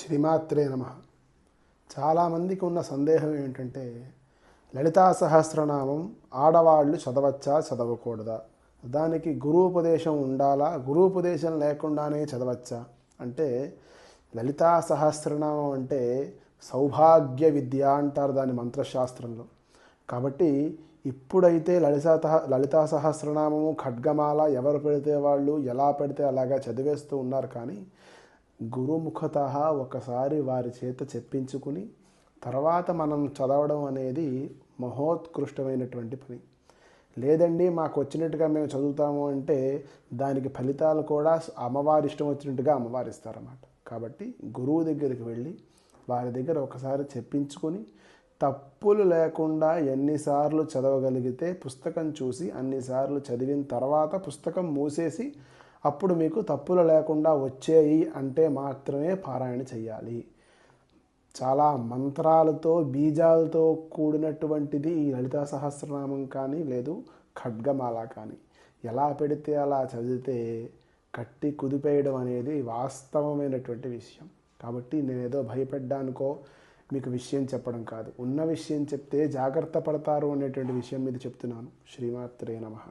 శ్రీమాత్రే నమ. చాలామందికి ఉన్న సందేహం ఏంటంటే లలితా సహస్రనామం ఆడవాళ్ళు చదవచ్చా చదవకూడదా? దానికి గురూపదేశం ఉండాలా? గురూపదేశం లేకుండానే చదవచ్చా? అంటే లలితా సహస్రనామం అంటే సౌభాగ్య విద్య అంటారు దాని మంత్రశాస్త్రంలో. కాబట్టి ఇప్పుడైతే లలితా లలితా సహస్రనామము ఖడ్గమాల ఎవరు పెడితే వాళ్ళు ఎలా పెడితే అలాగా చదివేస్తూ ఉన్నారు కానీ గురుముఖత ఒకసారి వారి చేత చెప్పించుకుని తర్వాత మనం చదవడం అనేది మహోత్కృష్టమైనటువంటి పని. లేదండి మాకు వచ్చినట్టుగా మేము చదువుతాము అంటే దానికి ఫలితాలు కూడా అమ్మవారి ఇష్టం వచ్చినట్టుగా అమ్మవారు ఇస్తారన్నమాట కాబట్టి గురువు దగ్గరికి వెళ్ళి వారి దగ్గర ఒకసారి చెప్పించుకొని తప్పులు లేకుండా ఎన్నిసార్లు చదవగలిగితే పుస్తకం చూసి అన్నిసార్లు చదివిన తర్వాత పుస్తకం మూసేసి అప్పుడు మీకు తప్పులు లేకుండా వచ్చేయి అంటే మాత్రమే పారాయణ చేయాలి చాలా మంత్రాలతో బీజాలతో కూడినటువంటిది ఈ లలితా సహస్రనామం కానీ లేదు ఖడ్గమాల కానీ. ఎలా పెడితే అలా చదివితే కట్టి కుదిపేయడం అనేది వాస్తవమైనటువంటి విషయం. కాబట్టి నేనేదో భయపెడ్డానుకో మీకు విషయం చెప్పడం కాదు. ఉన్న విషయం చెప్తే జాగ్రత్త పడతారు అనేటువంటి విషయం మీద చెప్తున్నాను. శ్రీమాత్రే నమః.